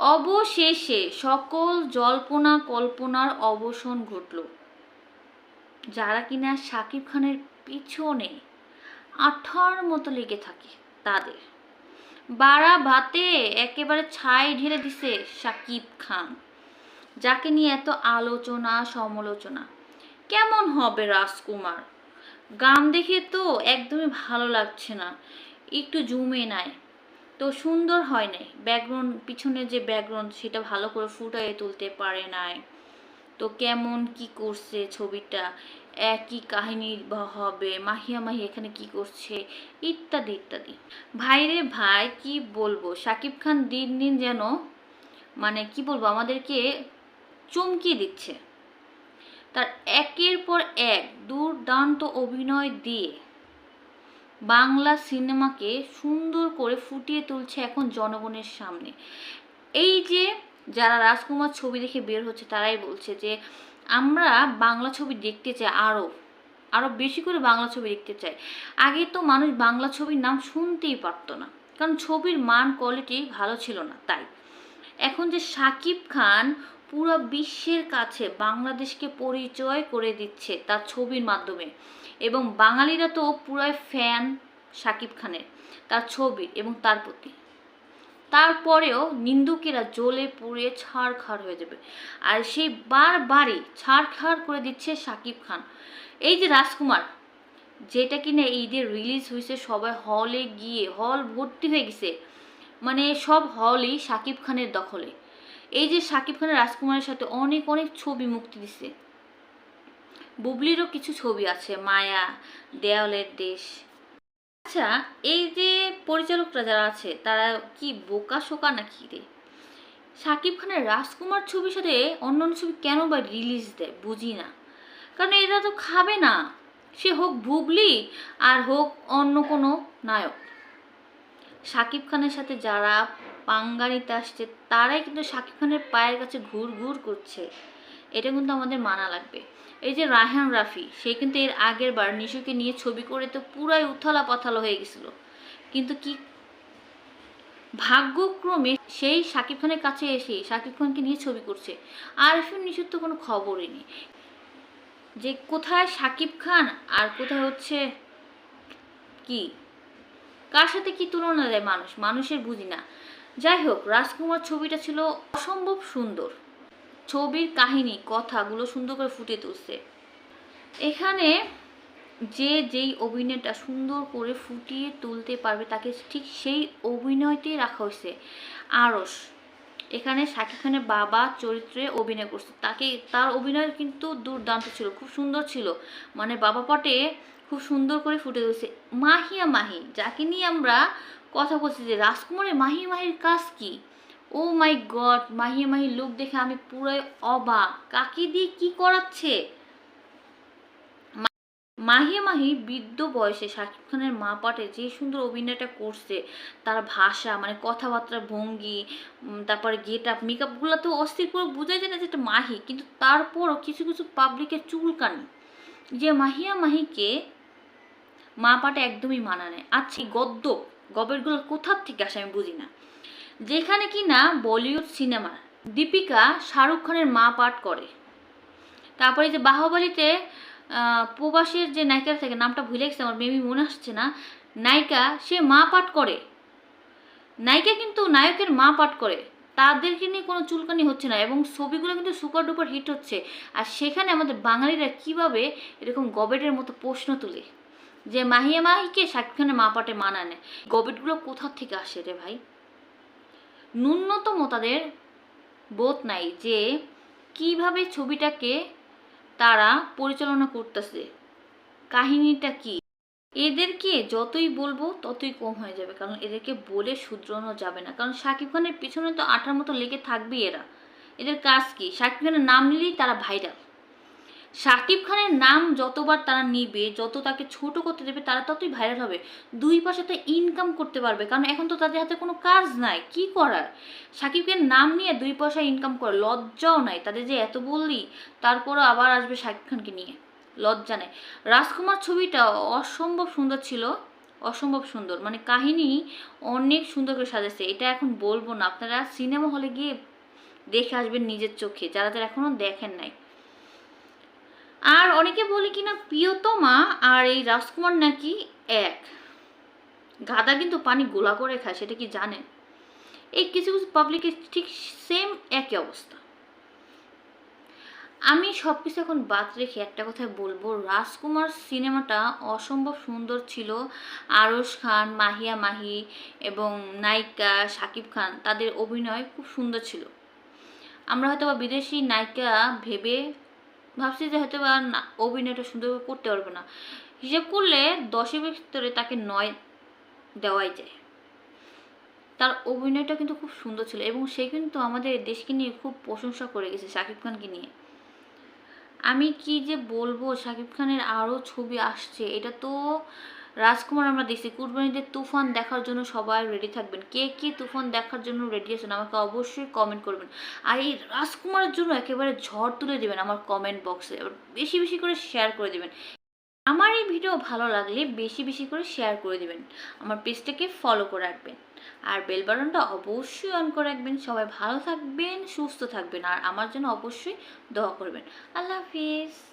অবশেষে সকল জল্পনা কল্পনার অবসান ঘটল। যারা কিনা শাকিব খানের পিছনে আঠার মতো লেগে থাকে, তাদের। বাড়া ভাতে একেবারে ছাই ঢেলে দিছে শাকিব খান, যাকে নিয়ে এত আলোচনা, সমালোচনা। কেমন হবে রাজকুমার? গান দেখে তো একদমই ভালো লাগছে না। একটু জুমে নাই। তো সুন্দর হয় নাই। ব্যাকগ্রাউন্ড, পিছনে যে ব্যাকগ্রাউন্ড, সেটা ভালো করে ফুটাইয়ে তুলতে পারে নাই। তো কেমন কি করছে ছবিটা? একই কাহিনী হবে? মাহিয়া মাহি এখানে কি করছে? ইত্যাদি ইত্যাদি। ভাইরে ভাই, কি বলব? শাকিব খান দিন দিন যেন মানে কি বলব, আমাদেরকে চমকিয়ে দিচ্ছে। তার একের পর এক দুর্দান্ত অভিনয় দিয়ে বাংলা সিনেমাকে সুন্দর করে ফুটিয়ে তুলছে এখন জনগণের সামনে। এই যে যারা রাজকুমার ছবি দেখে বের হচ্ছে, তারাই বলছে যে, আমরা বাংলা ছবি দেখতে চাই আরও আরও বেশি করে বাংলা ছবি দেখতে চাই। আগে তো মানুষ বাংলা ছবির নাম শুনতেই পারতো না, কারণ ছবির মান কোয়ালিটি ভালো ছিল না, তাই। এখন যে সাকিব খান পুরো বিশ্বের কাছে বাংলাদেশকে পরিচয় করে দিচ্ছে তার ছবির মাধ্যমে এবং বাঙালিরা তো পুরাই ফ্যান সাকিব খানের, তার ছবি এবং তার প্রতি। তারপরেও নিন্দুকেরা জ্বলে পুড়ে ছাড় ছাড়খাড় হয়ে যাবে। আর সেই বারবারই ছাড়খাড় করে দিচ্ছে সাকিব খান। এই যে রাজকুমার, যেটা কিনা ঈদের রিলিজ হয়েছে, সবাই হলে গিয়ে হল ভর্তি হয়ে গেছে। মানে সব হলই সাকিব খানের দখলে। এই যে সাকিব খানের রাজকুমারের সাথে অনেক অনেক ছবি মুক্তি দিছে। বুবলিরও কিছু ছবি আছে, মায়া দেওয়ালের দেশ। আচ্ছা এই যে পরিচালকরা যারা আছে, তারা কি বোকা শোকা নাকি রে? সাকিব খানের রাজকুমার ছবির সাথে অন্য অন্য ছবি কেন বা রিলিজ দেয়, বুঝি না। কারণ এরা তো খাবে না। সে হোক বুবলি আর হোক অন্য কোনো নায়ক। সাকিব খানের সাথে যারা পাঙ্গা নিতে আসছে, তারাই কিন্তু সাকিব খানের পায়ের কাছে ঘুর ঘুর করছে। এটা কিন্তু আমাদের মানা লাগবে। এই যে রায়হান রাফি, সে কিন্তু এর আগের বার নিশুকে নিয়ে ছবি করে তো পুরাই উথালা পাথালা হয়ে গেছিল। কিন্তু কি ভাগ্যক্রমে সেই সাকিব খানের কাছে এসে সাকিব খানকে নিয়ে ছবি করছে। আর এখন নিশুর তো কোনো খবরই নেই। যে কোথায় সাকিব খান আর কোথায় হচ্ছে কি? কার সাথে কি তুলনা দেয় মানুষ? মানুষের বুঝি না। যাই হোক, রাজকুমার ছবিটা ছিল অসম্ভব সুন্দর। ছবির কাহিনী, কথাগুলো সুন্দর করে ফুটে তুলছে। এখানে যে যেই অভিনয়টা সুন্দর করে ফুটিয়ে তুলতে পারবে, তাকে ঠিক সেই অভিনয়তেই রাখা হয়েছে। আরস এখানে শাকিব খানের বাবা চরিত্রে অভিনয় করছে। তাকে, তার অভিনয় কিন্তু দুর্দান্ত ছিল, খুব সুন্দর ছিল। মানে বাবা পটে খুব সুন্দর করে ফুটে তুলছে। মাহিয়া মাহি, যাকে নিয়ে আমরা কথা বলছি যে রাজকুমারের মাহি মাহির কাজ কি? ও মাই গড মাহিয়া মাহির লুক দেখে আমি পুরোই অবাক। কাকে দিয়ে কি করাচ্ছে? মা- মাহিয়া মাহি বৃদ্ধ বয়সে শাকিব খানের মা পাটে যে সুন্দর অভিনয়টা করছে, তার ভাষা মানে কথাবার্তার ভঙ্গি তারপরে গেট আপ মেকআপগুলো তো অস্থির করে বোঝা যায় না যে এটা মাহি, কিন্তু তারপরও কিছু কিছু পাবলিকের চুলকানি, যে মাহিয়া মাহিকে মা পাটে একদমই মানা নেয় আচ্ছা গদ্য, গবেরগুলো কোথার থেকে আসে আমি বুঝি না। যেখানে কি না বলিউড সিনেমা দীপিকা শাহরুখ খানের মা পাঠ করে। তারপরে যে বাহুবলীতে প্রবাসের যে নায়িকা থাকে, নামটা ভুলে গেছে, আমার মেবি মনে আসছে না। নায়িকা, সে মা পাঠ করে। নায়িকা কিন্তু নায়কের মা পাঠ করে। তাদেরকে নিয়ে কোনো চুলকানি হচ্ছে না এবং ছবিগুলো কিন্তু সুপার ডুপার হিট হচ্ছে। আর সেখানে আমাদের বাঙালিরা কীভাবে এরকম গবেটের মতো প্রশ্ন তুলে? যে মাহিয়া মাহিকে শাকিব খানের মা পাটে মানা নেয় গবেটগুলো কোথার থেকে আসে রে ভাই? ন্যূনতম তাদের বোধ নাই যে কীভাবে ছবিটাকে তারা পরিচালনা করতেছে। কাহিনীটা কি? এদেরকে যতই বলব ততই কম হয়ে যাবে, কারণ এদেরকে বলে শুধরানো যাবে না। কারণ শাকিব খানের পিছনে তো আঠার মতো লেগে থাকবেই এরা। এদের কাজ কি? শাকিব খানের নাম নিলেই তারা ভাইরাল শাকিব খানের নাম যতবার তারা নিবে, যত তাকে ছোট করতে দেবে, তারা ততই ভাইরাল হবে। দুই পাশে তো ইনকাম করতে পারবে, কারণ এখন তো তাদের হাতে কোনো কাজ নাই, কি করার? শাকিবকে নাম নিয়ে দুই পয়সা ইনকাম করে, লজ্জাও নাই। তাদের যে এত বললি, তারপরও আবার আসবে শাকিব খানকে নিয়ে, লজ্জা নেই। রাজকুমার ছবিটা অসম্ভব সুন্দর ছিল, অসম্ভব সুন্দর। মানে কাহিনী অনেক সুন্দর করে সাজাচ্ছে এটা এখন বলব না। আপনারা সিনেমা হলে গিয়ে দেখে আসবেন নিজের চোখে, যারা যারা এখনও দেখেন নাই। আর অনেকে বলে কিনা প্রিয়তমা আর এই রাজকুমার নাকি এক। গাদা কিন্তু পানি গোলা করে খায়, সেটা কি জানেন এই কিছু কিছু পাবলিকের ঠিক সেম একই অবস্থা। আমি সব কিছু এখন বাদ রেখে একটা কথা বলব, রাজকুমার সিনেমাটা অসম্ভব সুন্দর ছিল। আরশ খান, মাহিয়া মাহি এবং নায়িকা শাকিব খান, তাদের অভিনয় খুব সুন্দর ছিল। আমরা হয়তো বা বিদেশি নায়িকা ভেবে ভাবছি যে হয়তো বা অভিনয়টা সুন্দরভাবে করতে পারবে না। হিসেব করলে দশের ভিতরে তাকে নয় দেওয়াই যায়। তার অভিনয়টা কিন্তু খুব সুন্দর ছিল এবং সে কিন্তু আমাদের দেশকে নিয়ে খুব প্রশংসা করে গেছে, শাকিব খানকে নিয়ে। আমি কি যে বলব, শাকিব খানের আরও ছবি আসছে, এটা তো রাজকুমার, আমরা দেখছি কুরবানিদের তুফান দেখার জন্য সবাই রেডি থাকবেন। কে কে তুফান দেখার জন্য রেডি আছেন আমাকে অবশ্যই কমেন্ট করবেন। আর এই রাজকুমারের জন্য একেবারে ঝড় তুলে দেবেন আমার কমেন্ট বক্সে বেশি বেশি করে শেয়ার করে দেবেন। আমার এই ভিডিও ভালো লাগলে বেশি বেশি করে শেয়ার করে দিবেন। আমার পেজটাকে ফলো করে রাখবেন। আর বেল বাটনটা অবশ্যই অন করে রাখবেন। সবাই ভালো থাকবেন, সুস্থ থাকবেন। আর আমার জন্য অবশ্যই দোয়া করবেন। আল্লাহ হাফিজ।